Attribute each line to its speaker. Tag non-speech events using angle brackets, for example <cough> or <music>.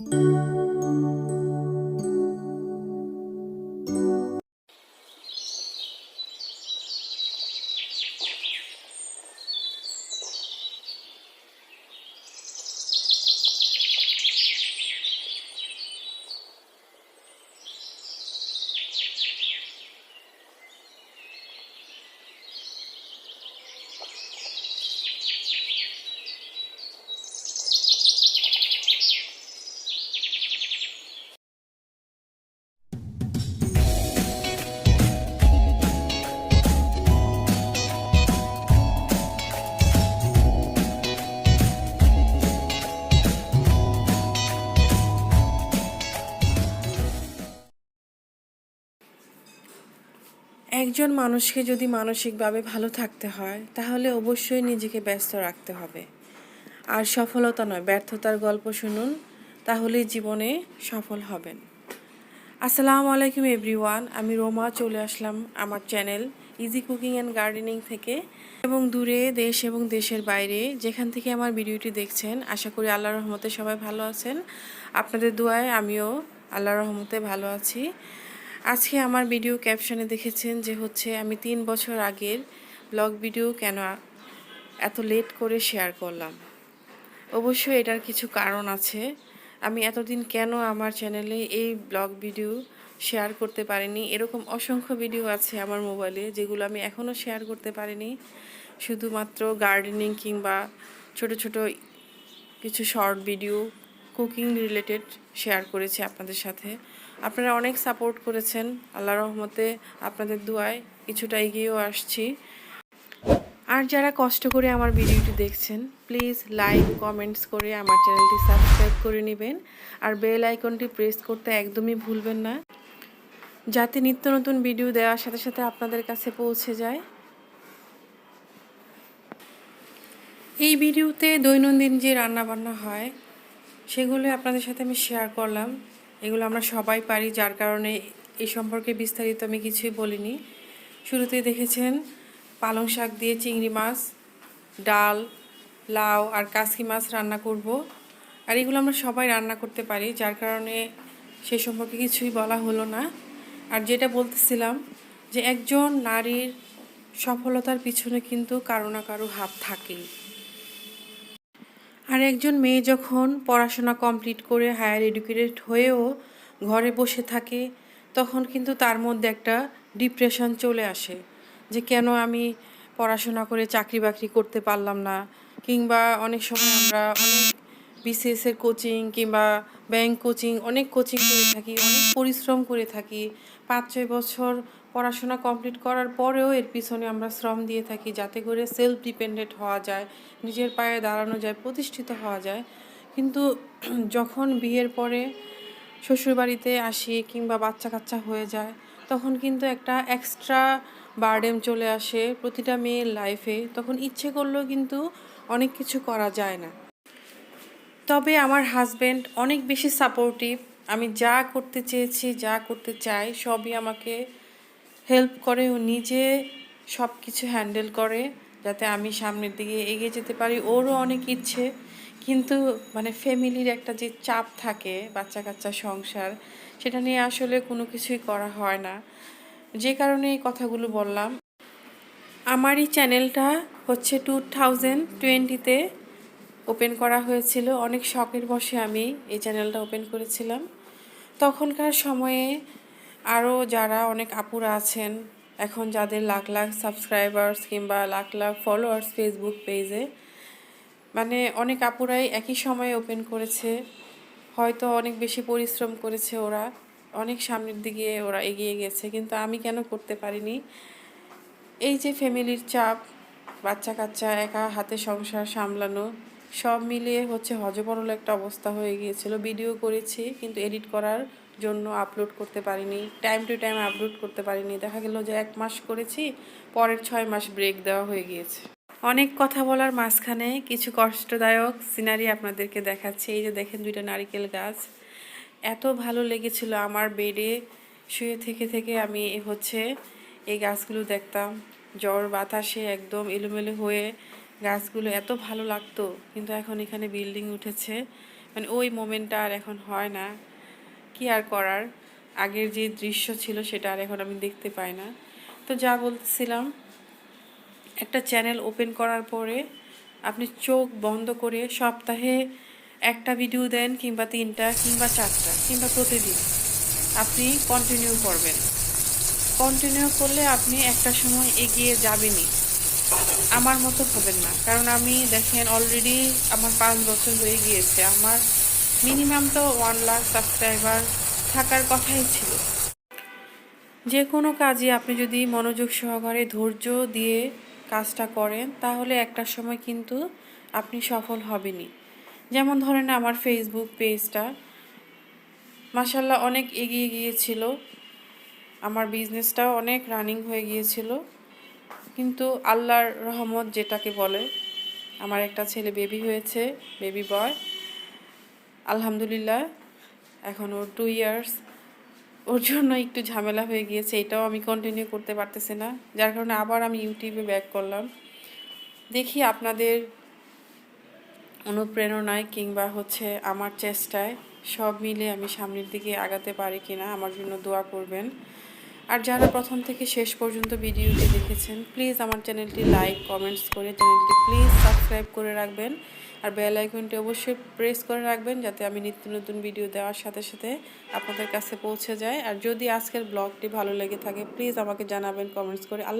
Speaker 1: thank you একজন মানুষকে যদি মানসিকভাবে ভালো থাকতে হয়, তাহলে অবশ্যই নিজেকে ব্যস্ত রাখতে হবে। আর সফলতা নয়, ব্যর্থতার গল্প শুনুন, তাহলেই জীবনে সফল হবেন। আসসালামু আলাইকুম এভরিওয়ান, আমি রোমা, চলে আসলাম আমার channel easy cooking and gardening থেকে। এবং দূরে দেশ এবং দেশের বাইরে, যেখান থেকে আমার ভিডিওটি দেখছেন, আশা করি আল্লাহ রহমতে সবাই ভালো আছেন। আপনাদের দোয়ায় আমিও আল্লাহ রহমতে ভালো আছি। আজকে আমার ভিডিও ক্যাপশনে দেখেছেন যে হচ্ছে আমি তিন বছর আগের ব্লগ ভিডিও কেন এত লেট করে শেয়ার করলাম। অবশ্যই এটার কিছু কারণ আছে। আমি এতদিন কেন আমার চ্যানেলে এই ব্লগ ভিডিও শেয়ার করতে পারিনি? এরকম অসংখ্য ভিডিও আছে আমার মোবাইলে যেগুলো আমি এখনও শেয়ার করতে পারিনি। শুধুমাত্র গার্ডেনিং কিংবা ছোট ছোট কিছু short video cooking related share করেছি আপনাদের সাথে। আপনারা অনেক সাপোর্ট করেছেন। আল্লাহ রহমতে আপনাদের দোয়ায় কিছুটা এগিয়েও আসছি। আর যারা কষ্ট করে আমার ভিডিওটি দেখছেন প্লিজ লাইক কমেন্টস করে আমার চ্যানেলটি সাবস্ক্রাইব করে নেবেন। আর বেল আইকনটি প্রেস করতে একদমই ভুলবেন না। যাতে নিত্য নতুন ভিডিও দেওয়ার সাথে সাথে আপনাদের কাছে পৌঁছে যায়। এই ভিডিওতে দৈনন্দিন যে রান্না বান্না হয়, সেগুলো আপনাদের সাথে আমি শেয়ার করলাম। এগুলো আমরা সবাই পারি, যার কারণে এই সম্পর্কে বিস্তারিত আমি কিছুই বলিনি। শুরুতেই দেখেছেন, পালং শাক দিয়ে চিংড়ি মাছ, ডাল, লাউ আর কাসকি মাছ রান্না করব। আর এগুলো আমরা সবাই রান্না করতে পারি, যার কারণে সে সম্পর্কে কিছুই বলা হলো না। আর যেটা বলতেছিলাম যে একজন নারীর সফলতার পিছনে কিন্তু কারও না কারও হাত থাকেই। আর একজন মেয়ে যখন পড়াশোনা কমপ্লিট করে হায়ার এডুকেটেড হয়েও ঘরে বসে থাকে, তখন কিন্তু তার মধ্যে একটা ডিপ্রেশন চলে আসে যে কেন আমি পড়াশোনা করে চাকরি বাকরি করতে পারলাম না? কিংবা অনেক সময় আমরা অনেক বিসিএসের কোচিং কিংবা ব্যাংক কোচিং অনেক কোচিং করে থাকি, অনেক পরিশ্রম করে থাকি। পাঁচ ছয় বছর পড়াশোনা কমপ্লিট করার পরেও এর পিছনে আমরা শ্রম দিয়ে থাকি, যাতে করে সেলফ ডিপেন্ডেন্ট হওয়া যায়, নিজের পায়ে দাঁড়ানো যায়, প্রতিষ্ঠিত হওয়া যায়। কিন্তু <clears throat> যখন বিয়ের পরে শ্বশুরবাড়িতে আসি কিংবা বাচ্চা কাচ্চা হয়ে যায়, তখন কিন্তু একটা এক্সট্রা বার্ডেম চলে আসে প্রতিটা মেয়ের লাইফে তখন ইচ্ছে করলেও কিন্তু অনেক কিছু করা যায় না। তবে আমার হাজব্যান্ড অনেক বেশি সাপোর্টিভ আমি যা করতে চেয়েছি, যা করতে চাই, সবই আমাকে হেল্প করে, ও নিজে সব কিছু হ্যান্ডেল করে, যাতে আমি সামনের দিকে এগিয়ে যেতে পারি। ওরও অনেক ইচ্ছে, কিন্তু মানে ফ্যামিলির একটা যে চাপ থাকে বাচ্চা কাচ্চা সংসার, সেটা নিয়ে আসলে কোনো কিছুই করা হয় না। যে কারণে এই কথাগুলো বললাম। আমার এই চ্যানেলটা হচ্ছে টু থাউজেন্ড টোয়েন্টিতে ওপেন করা হয়েছিল। অনেক শখের বসে আমি এই চ্যানেলটা ওপেন করেছিলাম। তখনকার সময়ে আরও যারা অনেক আপুরা আছেন, এখন যাদের লাখ লাখ সাবস্ক্রাইবার্স কিংবা লাখ লাখ ফলোয়ার্স ফেসবুক পেজে মানে অনেক আপুরাই একই সময়ে ওপেন করেছে। হয়তো অনেক বেশি পরিশ্রম করেছে ওরা, অনেক সামনের দিকে ওরা এগিয়ে গেছে, কিন্তু আমি কেন করতে পারিনি? এই যে ফ্যামিলির চাপ, বাচ্চা কাচ্চা, একা হাতে সংসার সামলানো, সব মিলিয়ে হচ্ছে হজবরল একটা অবস্থা হয়ে গিয়েছিল। ভিডিও করেছি, কিন্তু এডিট করার জন্য আপলোড করতে পারিনি টাইম টু টাইম আপলোড করতে পারিনি। দেখা গেল যে এক মাস করেছি, পরের ছয় মাস ব্রেক দেওয়া হয়ে গিয়েছে। অনেক কথা বলার মাঝখানে কিছু কষ্টদায়ক সিনারি আপনাদেরকে দেখাচ্ছি। এই যে দেখেন দুইটা নারিকেল গাছ। এত ভালো লেগেছিল আমার বেডে শুয়ে থেকে থেকে আমি হচ্ছে এই গাছগুলো দেখতাম। জ্বর, বাতাসে একদম এলোমেলো হয়ে গাছগুলো এত ভালো লাগতো। কিন্তু এখন এখানে বিল্ডিং উঠেছে। মানে ওই মোমেন্টটা আর এখন হয় না। কি আর করার? আগের যে দৃশ্য ছিল সেটা আর এখন আমি দেখতে পাই না। তো যা বলছিলাম একটা চ্যানেল ওপেন করার পরে আপনি চোখ বন্ধ করে সপ্তাহে একটা ভিডিও দেন কিংবা তিনটা কিংবা চারটা কিংবা প্রতিদিন আপনি কন্টিনিউ করবেন। কন্টিনিউ করলে আপনি একটা সময় এগিয়ে যাবেনই। আমার মতো হবেন না। কারণ আমি দেখেন অলরেডি আমার পাঁচ বছর হয়ে গিয়েছে। আমার মিনিমাম তো ওয়ান লাখ সাবস্ক্রাইবার থাকার কথাই ছিল। যে কোনো কাজে আপনি যদি মনোযোগ সহকারে ধৈর্য দিয়ে কাজটা করেন, তাহলে একটা সময় কিন্তু আপনি সফল হবেনই। যেমন ধরেন আমার ফেসবুক পেজটা মাসাল্লাহ অনেক এগিয়ে গিয়েছিল। আমার বিজনেসটাও অনেক রানিং হয়ে গিয়েছিল। কিন্তু আল্লাহর রহমত যেটাকে বলে, আমার একটা ছেলে বেবি হয়েছে বেবি বয় আলহামদুলিল্লাহ, এখন ওর টু ইয়ার্স ওর জন্য একটু ঝামেলা হয়ে গিয়েছে, এটাও আমি কন্টিনিউ করতে পারতেছি না। যার কারণে আবার আমি ইউটিউবে ব্যাক করলাম। দেখি আপনাদের অনুপ্রেরণায় কিংবা হচ্ছে আমার চেষ্টায় সব মিলে আমি সামনের দিকে আগাতে পারি কিনা, আমার জন্য দোয়া করবেন। আর যারা প্রথম থেকে শেষ পর্যন্ত ভিডিওটি দেখেছেন প্লিজ আমার চ্যানেলটি লাইক কমেন্টস করে চ্যানেলটি প্লিজ সাবস্ক্রাইব করে রাখবেন আর বেল আইকনটি অবশ্যই প্রেস করে রাখবেন যাতে আমি নিত্য নতুন ভিডিও দেওয়ার সাথে সাথে আপনাদের কাছে পৌঁছে যায়। আর যদি আজকের ব্লগটি ভালো লেগে থাকে প্লিজ আমাকে জানাবেন কমেন্টস করে। আল্লাহ